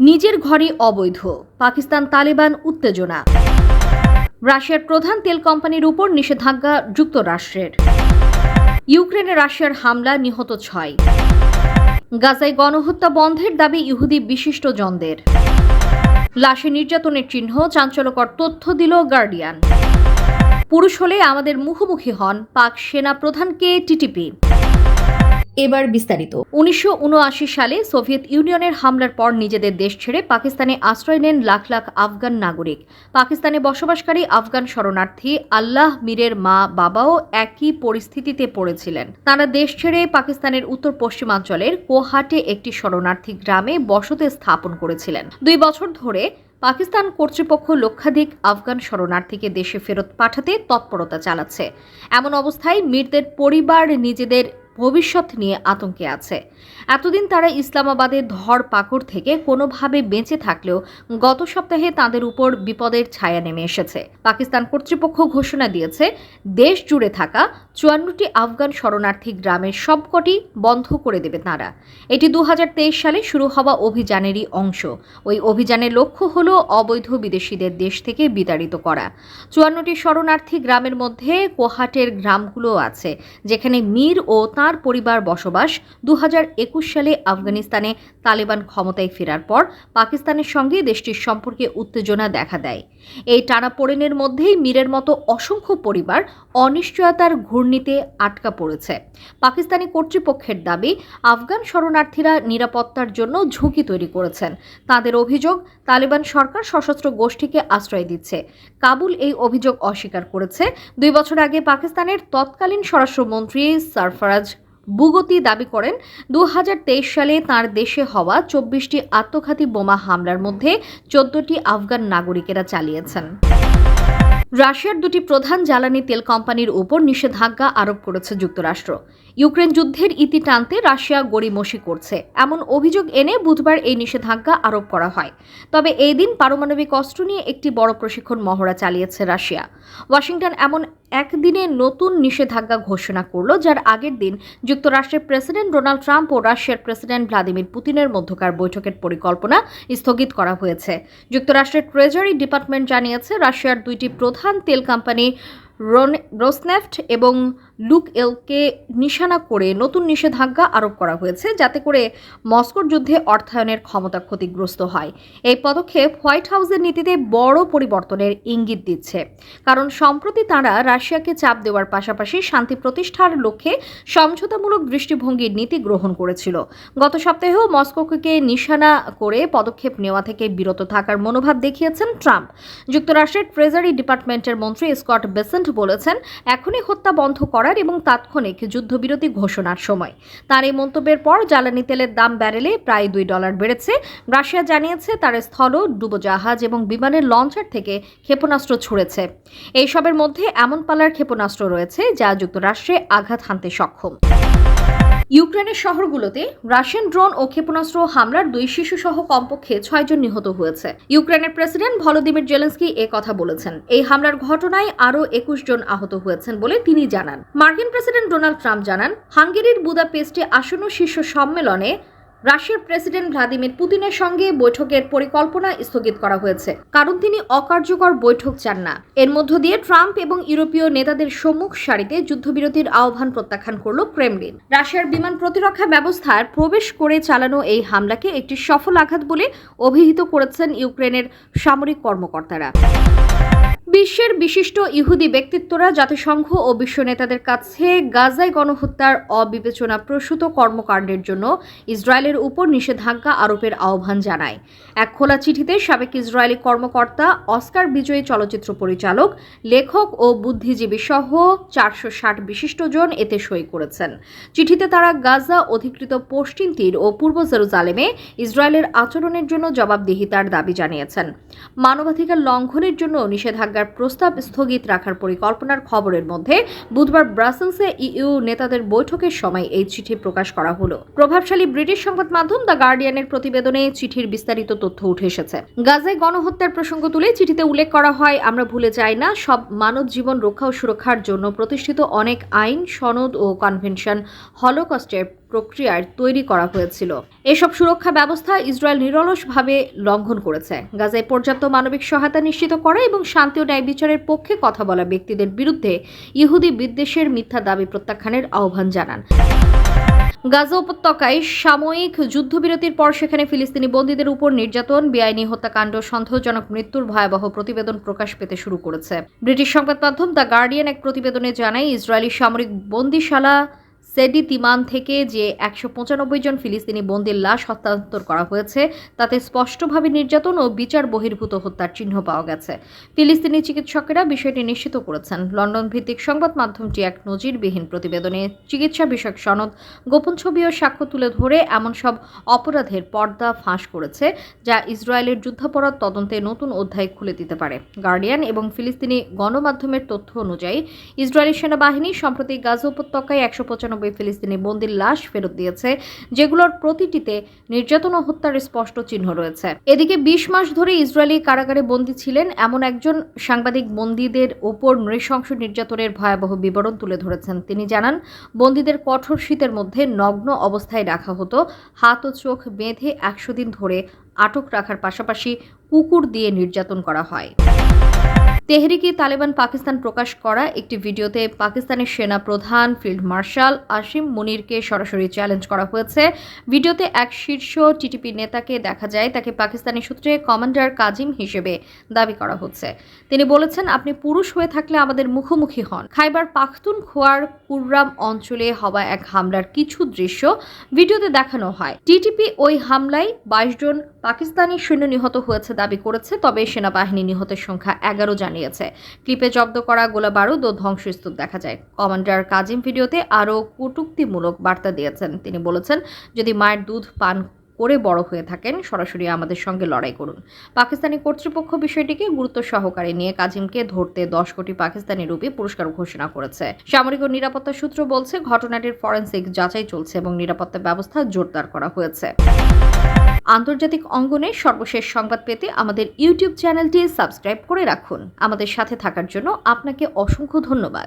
নিজের ঘরে অবৈধ। পাকিস্তান তালেবান উত্তেজনা। রাশিয়ার প্রধান তেল কোম্পানির উপর নিষেধাজ্ঞা যুক্তরাষ্ট্রের। ইউক্রেনে রাশিয়ার হামলা নিহত ছয়। গাজায় গণহত্যা বন্ধের দাবি ইহুদি বিশিষ্ট জনদের। লাশে নির্যাতনের চিহ্ন, চাঞ্চল্যকর তথ্য দিল গার্ডিয়ান। পুরুষ হলে আমাদের মুখোমুখি হন পাক সেনা প্রধানকে টিটিপি। এবার বিস্তারিত। উনিশশো উনআশি সালে সোভিয়েত ইউনিয়নের হামলার পর নিজেদের দেশ ছেড়ে পাকিস্তানে আশ্রয় নেন লাখ লাখ আফগান নাগরিক। পাকিস্তানে বসবাসকারী আফগান শরণার্থী আল্লাহ মীরের মা বাবাও একই পরিস্থিতিতে পড়েছিলেন। তারা দেশ ছেড়ে পাকিস্তানের উত্তর পশ্চিমাঞ্চলের কোহাটে একটি শরণার্থী গ্রামে বসতি স্থাপন করেছিলেন। দুই বছর ধরে পাকিস্তান কর্তৃপক্ষ লক্ষাধিক আফগান শরণার্থীকে দেশে ফেরত পাঠাতে তৎপরতা চালাচ্ছে। এমন অবস্থায় মীরদের পরিবার নিজেদের ভবিষ্যৎ নিয়ে আতঙ্কে আছে। এতদিন তারা ইসলামাবাদের ধর পাকড় থেকে কোনোভাবে বেঁচে থাকলেও গত সপ্তাহে তাদের উপর বিপদের ছায়া নেমে এসেছে। পাকিস্তান কর্তৃপক্ষ ঘোষণা দিয়েছে, দেশ জুড়ে থাকা চুয়ান্নটি আফগান শরণার্থী গ্রামের সবকটি বন্ধ করে দেবে তারা। এটি দু হাজার তেইশ সালে শুরু হওয়া অভিযানেরই অংশ। ওই অভিযানের লক্ষ্য হল অবৈধ বিদেশিদের দেশ থেকে বিতাড়িত করা। চুয়ান্নটি শরণার্থী গ্রামের মধ্যে কোহাটের গ্রামগুলো আছে, যেখানে মীর ও তার পরিবার বসবাস দু হাজার একুশ সালে আফগানিস্তানে তালেবান ক্ষমতায় ফেরার পর পাকিস্তানের সঙ্গে দেশটির সম্পর্কে উত্তেজনা দেখা দেয়। এই টানাপোড়েনের মধ্যেই মীরের মতো অসংখ্য পরিবার অনিশ্চয়তার ঘূর্ণিতে আটকা পড়েছে। পাকিস্তানি কর্তৃপক্ষের দাবি, আফগান শরণার্থীরা নিরাপত্তার জন্য ঝুঁকি তৈরি করেছেন। তাদের অভিযোগ, তালেবান সরকার সশস্ত্র গোষ্ঠীকে আশ্রয় দিচ্ছে। কাবুল এই অভিযোগ অস্বীকার করেছে। দুই বছর আগে পাকিস্তানের তৎকালীন স্বরাষ্ট্রমন্ত্রী সারফরাজ বুগতি দাবি করেন দু হাজার তেইশ সালে তার দেশে হওয়া চব্বিশটি আত্মঘাতী বোমা হামলার মধ্যে চোদ্দটি আফগান নাগরিকেরা চালিয়েছেন। রাশিয়ার দুটি প্রধান জ্বালানি তেল কোম্পানির উপর নিষেধাজ্ঞা আরোপ করেছে যুক্তরাষ্ট্র। ইউক্রেন যুদ্ধের ইতি টানতে রাশিয়া গড়িমসি করছে। এমন অভিযোগ এনে বুধবার এই নিষেধাজ্ঞা আরোপ করা হয়। তবে এই দিন পারমাণবিক অস্ত্র নিয়ে একটি বড় প্রশিক্ষণ মহড়া চালিয়েছে রাশিয়া। ওয়াশিংটন এমন একদিনে নতুন নিষেধাজ্ঞা ঘোষণা করল, যার আগের দিন যুক্তরাষ্ট্রের প্রেসিডেন্ট ডোনাল্ড ট্রাম্প ও রাশিয়ার প্রেসিডেন্ট ভ্লাদিমির পুতিনের মধ্যকার বৈঠকের পরিকল্পনা স্থগিত করা হয়েছে। যুক্তরাষ্ট্রের ট্রেজারি ডিপার্টমেন্ট জানিয়েছে, রাশিয়ার দুইটি প্রধান তেল কোম্পানি রোসনেফট এবং লুক এলকে নিশানা করে নতুন নিষেধাজ্ঞা আরোপ করা হয়েছে, যাতে করে মস্কোর যুদ্ধে অর্থায়নের ক্ষমতা ক্ষতিগ্রস্ত হয়। এই পদক্ষেপ হোয়াইট হাউসের নীতিতে বড় পরিবর্তনের ইঙ্গিত দিচ্ছে। কারণ সম্প্রতি তারা রাশিয়াকে চাপ দেওয়ার পাশাপাশি শান্তি প্রতিষ্ঠার লক্ষ্যে সমঝোতামূলক দৃষ্টিভঙ্গির নীতি গ্রহণ করেছিল। গত সপ্তাহেও মস্কোকে নিশানা করে পদক্ষেপ নেওয়া থেকে বিরত থাকার মনোভাব দেখিয়েছেন ট্রাম্প। যুক্তরাষ্ট্রের ট্রেজারি ডিপার্টমেন্টের মন্ত্রী স্কট বেসেন্ট বলেছেন, এখনই হত্যা বন্ধ করার এবং তাৎক্ষণিক যুদ্ধবিরতি ঘোষণার সময়। তার এই মন্তব্যের পর জ্বালানি তেলের দাম ব্যারেলে প্রায় দুই ডলার বেড়েছে। রাশিয়া জানিয়েছে তার স্থল, ডুবোজাহাজ এবং বিমানের লঞ্চার থেকে ক্ষেপণাস্ত্র ছুড়েছে। এইসবের মধ্যে এমন পালার ক্ষেপণাস্ত্র রয়েছে যা যুক্তরাষ্ট্রে আঘাত হানতে সক্ষম। ইউক্রেনের শহরগুলোতে রাশিয়ান ড্রোন ও ক্ষেপণাস্ত্র হামলার দুই শিশু সহ কমপক্ষে ছয়জন নিহত হয়েছে। ইউক্রেনের প্রেসিডেন্ট ভলোদিমির জেলেন্সকি এ কথা বলেছেন। এই হামলার ঘটনায় আরও একুশ জন আহত হয়েছেন বলে তিনি জানান। মার্কিন প্রেসিডেন্ট ডোনাল্ড ট্রাম্প জানান, হাঙ্গেরির বুদাপেস্টে আসন্ন শীর্ষ সম্মেলনে রাশিয়ার প্রেসিডেন্ট ভ্লাদিমির পুতিনের সঙ্গে বৈঠকের পরিকল্পনা স্থগিত করা হয়েছে। কারণ তিনি অকার্যকর বৈঠক চান না। এর মধ্য দিয়ে ট্রাম্প এবং ইউরোপীয় নেতাদের সম্মুখ সারিতে যুদ্ধবিরতির আহ্বান প্রত্যাখ্যান করল ক্রেমলিন। রাশিয়ার বিমান প্রতিরক্ষা ব্যবস্থার প্রবেশ করে চালানো এই হামলাকে একটি সফল আঘাত বলে অভিহিত করেছেন ইউক্রেনের সামরিক কর্মকর্তারা। বিশ্বের বিশিষ্ট ইহুদি ব্যক্তিত্বরা, জাতিসংঘ ও বিশ্ব নেতাদের কাছে গাজায় গণহত্যার অবিবেচনা প্রসূত কর্মকাণ্ডের জন্য ইসরায়েলের উপর নিষেধাজ্ঞা আরোপের আহ্বান জানায়। এক খোলা চিঠিতে সাবেক ইসরায়েলি কর্মকর্তা, অস্কার বিজয়ী চলচ্চিত্র পরিচালক, লেখক ও বুদ্ধিজীবী সহ চারশো ষাট বিশিষ্টজন এতে সই করেছেন। চিঠিতে তারা গাজা অধিকৃত পশ্চিম তীর ও পূর্ব জেরুজালেমে ইসরায়েলের আচরণের জন্য জবাবদিহিতার দাবি জানিয়েছেন। মানবাধিকার লঙ্ঘনের জন্য নিষেধাজ্ঞার প্রস্তাব স্থগিত রাখার পরিকল্পনার খবরের মধ্যে বুধবার ব্রাসেলসে ইইউ নেতাদের বৈঠকের সময় এই চিঠি প্রকাশ করা হলো। প্রভাবশালী ব্রিটিশ সংবাদ মাধ্যম দ্য গার্ডিয়ানের প্রতিবেদনে চিঠির বিস্তারিত তথ্য উঠে এসেছে। গাজায় গণহত্যার প্রসঙ্গ তুলে চিঠিতে উল্লেখ করা হয়, আমরা ভুলে যাই না, সব মানব জীবন রক্ষা ও সুরক্ষার জন্য প্রতিষ্ঠিত অনেক আইন, সনদ ও কনভেনশন হলোকস্টের প্রক্রিয়ার তৈরি করা হয়েছিল। এসব সুরক্ষা ব্যবস্থা ইসরায়েল নিরলসভাবে লঙ্ঘন করেছে। গাজায় পর্যাপ্ত মানবিক সহায়তা নিশ্চিত করা এবং শান্তি ও ন্যায় বিচারের পক্ষে কথা বলা ব্যক্তিদের বিরুদ্ধে ইহুদি বিদ্বেষের মিথ্যা দাবি প্রত্যাখ্যানের আহ্বান জানান। গাজা উপত্যকায় সাময়িক যুদ্ধবিরতির পর সেখানে ফিলিস্তিনি বন্দীদের উপর নির্যাতন, বেআইনি হত্যাকাণ্ড, সন্দেহজনক মৃত্যুর ভয়াবহ প্রতিবেদন প্রকাশ পেতে শুরু করেছে। ব্রিটিশ সংবাদ মাধ্যম দ্য গার্ডিয়ান এক প্রতিবেদনে জানায়, ইসরায়েলি সামরিক বন্দিশালা সেডি তিমান থেকে যে একশো পঁচানব্বই জন ফিলিস্তিনি বন্দির লাশ হস্তান্তর করা হয়েছে, তাতে স্পষ্টভাবে নির্যাতন ও বিচার বহির্ভূত হত্যার চিহ্ন পাওয়া গেছে। ফিলিস্তিনি চিকিৎসকেরা বিষয়টি নিশ্চিত করেছেন। লন্ডন ভিত্তিক সংবাদ মাধ্যমটি এক নজিরবিহীন প্রতিবেদনে চিকিৎসা বিষয়ক সনদ, গোপন ছবি ও সাক্ষ্য তুলে ধরে এমন সব অপরাধের পর্দা ফাঁস করেছে, যা ইসরায়েলের যুদ্ধাপরাধ তদন্তে নতুন অধ্যায় খুলে দিতে পারে। গার্ডিয়ান এবং ফিলিস্তিনি গণমাধ্যমের তথ্য অনুযায়ী, ইসরায়েলি সেনাবাহিনী, সম্প্রতি গাজা উপত্যকায় একশো পঁচানব্বই ফিলিস্তিনি বন্দির লাশ ফেরত দিয়েছে, যেগুলোর প্রতিটিতে নির্যাতন ও হত্যার স্পষ্ট চিহ্ন রয়েছে। এদিকে বিশ মাস ধরে ইসরায়েলি কারাগারে বন্দী ছিলেন এমন একজন সাংবাদিক বন্দীদের ওপর নৃশংস নির্যাতনের ভয়াবহ বিবরণ তুলে ধরেছেন। তিনি জানান, বন্দীদের কঠোর শীতের মধ্যে নগ্ন অবস্থায় রাখা হতো, হাত ও চোখ বেঁধে একশো দিন ধরে আটক রাখার পাশাপাশি কুকুর দিয়ে নির্যাতন করা হয়। তেহরিকি তালেবান পাকিস্তান প্রকাশ করা একটি ভিডিওতে পাকিস্তানের সেনা প্রধান ফিল্ড মার্শাল আসিম মুনিরকে সরাসরি চ্যালেঞ্জ করা হয়েছে। ভিডিওতে এক শীর্ষ টিটিপি নেতাকে দেখা যায়, তাকে পাকিস্তানি সূত্রে কমান্ডার কাজিম হিসেবে দাবি করা হচ্ছে। তিনি বলেছেন, আপনি পুরুষ হয়ে থাকলে আমাদের মুখোমুখি হন। খাইবার পাখতুন খোয়ার কুররাম অঞ্চলে হওয়া এক হামলার কিছু দৃশ্য ভিডিওতে দেখানো হয়। টিটিপি ওই হামলায় বাইশ জন পাকিস্তানি সৈন্য নিহত হয়েছে দাবি করেছে, তবে সেনাবাহিনী নিহতের সংখ্যা এগারো জানিয়েছে। ক্লিপে জব্দ করা গোলা বারুদ ও ধ্বংসস্তূপ দেখা যায়। কমান্ডার কাজিম ভিডিওতে আরও কটূক্তিমূলক বার্তা দিয়েছেন। তিনি বলেছেন, যদি মায়ের দুধ পান করে বড় হয়ে থাকেন, সরাসরি আমাদের সঙ্গে লড়াই করুন। পাকিস্তানি কর্তৃপক্ষ বিষয়টিকে গুরুত্ব সহকারে নিয়ে কাজিমকে ধরতে দশ কোটি পাকিস্তানি রুপি পুরস্কার ঘোষণা করেছে। সামরিক ও নিরাপত্তা সূত্র বলছে, ঘটনাটির ফরেন্সিক যাচাই চলছে এবং নিরাপত্তা ব্যবস্থা জোরদার করা হয়েছে। আন্তর্জাতিক অঙ্গনের সর্বশেষ সংবাদ পেতে আমাদের ইউটিউব চ্যানেলটি সাবস্ক্রাইব করে রাখুন। আমাদের সাথে থাকার জন্য আপনাকে অসংখ্য ধন্যবাদ।